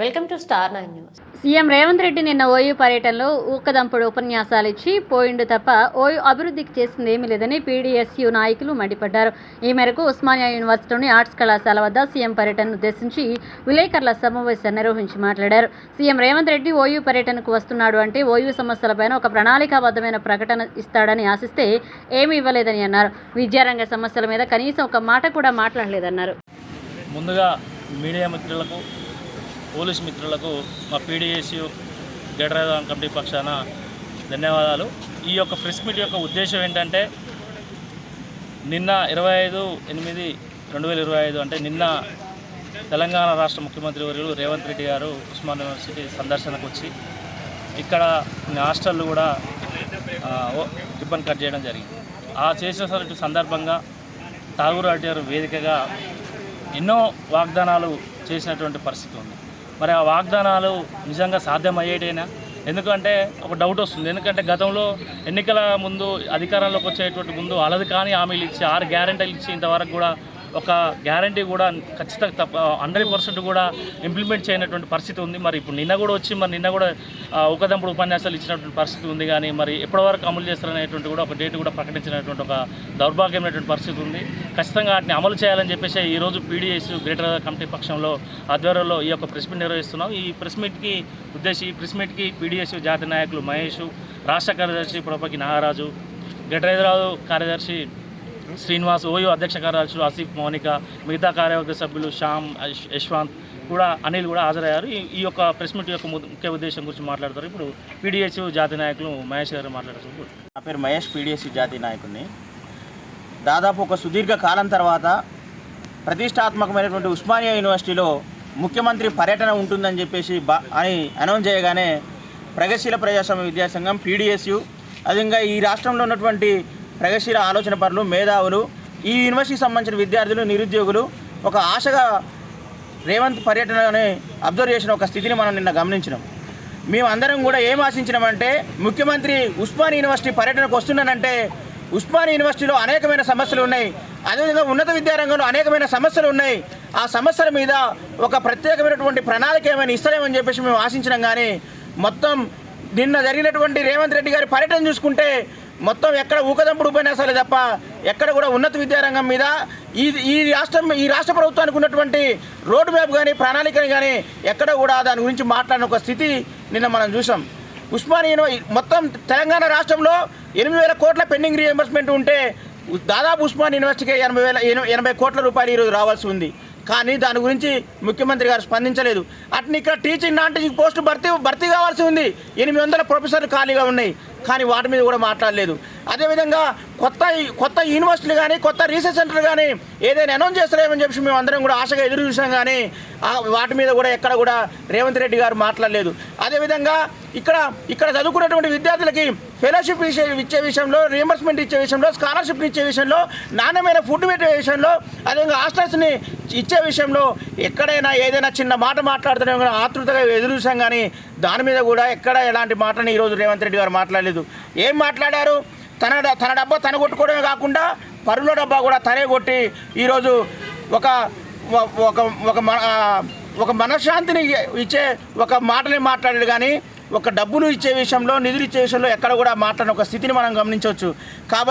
Welcome to star nine news. CM Revanth Reddy నిన్న OU పర్యటనలో ఊకదంపుడు ఉపన్యాసాలు ఇచ్చి పోయిండు తప్ప ఓయూ అభివృద్ధికి చేసింది ఏమీ లేదని పీడీఎస్యూ నాయకులు మండిపడ్డారు. ఈ మేరకు ఉస్మానియా యూనివర్సిటీలోని ఆర్ట్స్ కళాశాల వద్ద సీఎం పర్యటనను ఉద్దేశించి విలేకరుల సమావేశం నిర్వహించి మాట్లాడారు. సీఎం రేవంత్ రెడ్డి ఓయూ పర్యటనకు వస్తున్నాడు అంటే ఓయూ సమస్యలపైన ఒక ప్రణాళికాబద్ధమైన ప్రకటన ఇస్తాడని ఆశిస్తే ఏమీ ఇవ్వలేదని అన్నారు. విద్యారంగ సమస్యల మీద కనీసం ఒక మాట కూడా మాట్లాడలేదన్నారు. ముందుగా మీడియా మిత్రులకు పోలీస్ మిత్రులకు మా పీడిఎస్యు గడ్రాజం కమిటీ పక్షాన ధన్యవాదాలు. ఈ యొక్క ప్రెస్ మీట్ యొక్క ఉద్దేశం ఏంటంటే నిన్న ఇరవై ఐదు ఎనిమిది రెండు వేల ఇరవై ఐదు అంటే నిన్న తెలంగాణ రాష్ట్ర ముఖ్యమంత్రి వర్యులు రేవంత్ రెడ్డి గారు ఉస్మాన్ యూనివర్సిటీ సందర్శనకు వచ్చి ఇక్కడ కొన్ని హాస్టళ్ళు కూడా ఆ, రిబ్బన్ కట్ చేయడం జరిగింది. ఆ చేసేసరికి సందర్భంగా ఠాగూర్ గారు వేదికగా ఎన్నో వాగ్దానాలు చేసినటువంటి పరిస్థితి ఉంది. మరి ఆ వాగ్దానాలు నిజంగా సాధ్యమయ్యేటైనా? ఎందుకంటే ఒక డౌట్ వస్తుంది. ఎందుకంటే గతంలో ఎన్నికల ముందు అధికారంలోకి వచ్చేటువంటి ముందు అలది కానీ హామీలు ఇచ్చి ఆరు గ్యారెంటీలు ఇచ్చి ఇంతవరకు కూడా ఒక గ్యారంటీ కూడా ఖచ్చితంగా తప్ప హండ్రెడ్ పర్సెంట్ కూడా ఇంప్లిమెంట్ చేయనటువంటి పరిస్థితి ఉంది. మరి ఇప్పుడు నిన్న కూడా వచ్చి మరి నిన్న కూడా ఒకదంపుడు ఉపన్యాసాలు ఇచ్చినటువంటి పరిస్థితి ఉంది కానీ మరి ఎప్పటివరకు అమలు చేస్తారనేటువంటి కూడా ఒక డేట్ కూడా ప్రకటించినటువంటి ఒక దౌర్భాగ్యమైనటువంటి పరిస్థితి ఉంది. ఖచ్చితంగా వాటిని అమలు చేయాలని చెప్పేసి ఈరోజు పీడిఎస్ గ్రేటర్ కమిటీ పక్షంలో ఆధ్వర్యంలో ఈ యొక్క ప్రెస్ మీట్ నిర్వహిస్తున్నాం. ఈ ప్రెస్ మీట్కి ఉద్దేశి ఈ ప్రెస్ మీట్కి పీడిఎస్ జాతీయ నాయకులు మహేష్ రాష్ట్ర కార్యదర్శి పురపకి నాగరాజు గ్రేటర్ హైదరాబాద్ కార్యదర్శి శ్రీనివాస్ ఓయో అధ్యక్ష కార్యదర్శులు ఆసిఫ్ మౌనిక మిగతా కార్యవర్గ సభ్యులు శ్యామ్ యశ్వాంత్ కూడా అనిల్ కూడా హాజరయ్యారు. ఈ యొక్క ప్రెస్ మీట్ యొక్క ము- ముఖ్య ఉద్దేశం గురించి మాట్లాడతారు. ఇప్పుడు పీడిఎస్ జాతీయ నాయకులు మహేష్ గారు మాట్లాడతారు. నా పేరు మహేష్ పీడిఎస్ జాతీయ నాయకుడిని. దాదాపు ఒక సుదీర్ఘ కాలం తర్వాత ప్రతిష్టాత్మకమైనటువంటి ఉస్మానియా యూనివర్సిటీలో ముఖ్యమంత్రి పర్యటన ఉంటుందని చెప్పేసి బా అని అనౌన్స్ చేయగానే ప్రగతిశీల ప్రజాస్వామ్య విద్యాసంఘం పీడిఎస్యు అదేవిధంగా ఈ రాష్ట్రంలో ఉన్నటువంటి ప్రగతిశీల ఆలోచన పరులు మేధావులు ఈ యూనివర్సిటీకి సంబంధించిన విద్యార్థులు నిరుద్యోగులు ఒక ఆశగా రేవంత్ పర్యటనని అబ్జర్వ్ చేసిన ఒక స్థితిని మనం నిన్న గమనించినాం. మేము అందరం కూడా ఏం ఆశించినామంటే ముఖ్యమంత్రి ఉస్మాన్ యూనివర్సిటీ పర్యటనకు వస్తున్నానంటే ఉస్మాన్ యూనివర్సిటీలో అనేకమైన సమస్యలు ఉన్నాయి. అదేవిధంగా ఉన్నత విద్యారంగంలో అనేకమైన సమస్యలు ఉన్నాయి. ఆ సమస్యల మీద ఒక ప్రత్యేకమైనటువంటి ప్రణాళిక ఏమైనా ఇస్తారేమని చెప్పేసి మేము ఆశించినాం కానీ మొత్తం నిన్న జరిగినటువంటి రేవంత్ రెడ్డి గారి పర్యటన చూసుకుంటే మొత్తం ఎక్కడ ఊకదంపుడు ఉపన్యాసాలే తప్ప ఎక్కడ కూడా ఉన్నత విద్యారంగం మీద ఈ ఈ రాష్ట్రం ఈ రాష్ట్ర ప్రభుత్వానికి ఉన్నటువంటి రోడ్ మ్యాప్ కానీ ప్రణాళికని కానీ ఎక్కడ కూడా దాని గురించి మాట్లాడిన ఒక స్థితి నిన్న మనం చూసాం. ఉస్మానియా మొత్తం తెలంగాణ రాష్ట్రంలో ఎనిమిది వేల కోట్ల పెండింగ్ రీఎంబర్స్మెంట్ ఉంటే దాదాపు ఉస్మాన్ యూనివర్సిటీకి ఎనభై వేల ఎనభై కోట్ల రూపాయలు ఈరోజు రావాల్సి ఉంది. కానీ దాని గురించి ముఖ్యమంత్రి గారు స్పందించలేదు. అట్ని ఇక్కడ టీచింగ్ నాన్ టీచింగ్ పోస్టు భర్తీ భర్తీ కావాల్సి ఉంది. ఎనిమిది వందల ప్రొఫెసర్లు ఖాళీగా ఉన్నాయి. కానీ వాటి మీద కూడా మాట్లాడలేదు. అదేవిధంగా కొత్త కొత్త యూనివర్సిటీలు కానీ కొత్త రీసెర్చ్ సెంటర్ కానీ ఏదైనా అనౌన్స్ చేస్తారేమని చెప్పి మేము అందరం కూడా ఆశగా ఎదురు చూసాం కానీ వాటి మీద కూడా ఎక్కడ కూడా రేవంత్ రెడ్డి గారు మాట్లాడలేదు. అదేవిధంగా ఇక్కడ ఇక్కడ చదువుకున్నటువంటి విద్యార్థులకి ఫెలోషిప్ ఇచ్చే ఇచ్చే విషయంలో రియంబర్స్మెంట్ ఇచ్చే విషయంలో స్కాలర్షిప్ ఇచ్చే విషయంలో నాణ్యమైన ఫుడ్ పెట్టే విషయంలో అదేవిధంగా హాస్టల్స్ని ఇచ్చే విషయంలో ఎక్కడైనా ఏదైనా చిన్న మాట మాట్లాడుతున్నాం ఆతృతగా ఎదురుసాం కానీ దాని మీద కూడా ఎక్కడ ఎలాంటి మాటని ఈరోజు రేవంత్ రెడ్డి గారు మాట్లాడలేదు. ఏం మాట్లాడారు? తన తన డబ్బా తన కొట్టుకోవడమే కాకుండా పరుల డబ్బా కూడా తనే కొట్టి ఈరోజు ఒక ఒక- ఒక మ- ఒక మనశ్శాంతిని ఇచ్చే ఒక మాటని మాట్లాడాడు కానీ ఒక డబ్బులు ఇచ్చే విషయంలో నిధులు ఇచ్చే విషయంలో ఎక్కడ కూడా మాట్లాడిన ఒక స్థితిని మనం గమనించవచ్చు. కాబట్టి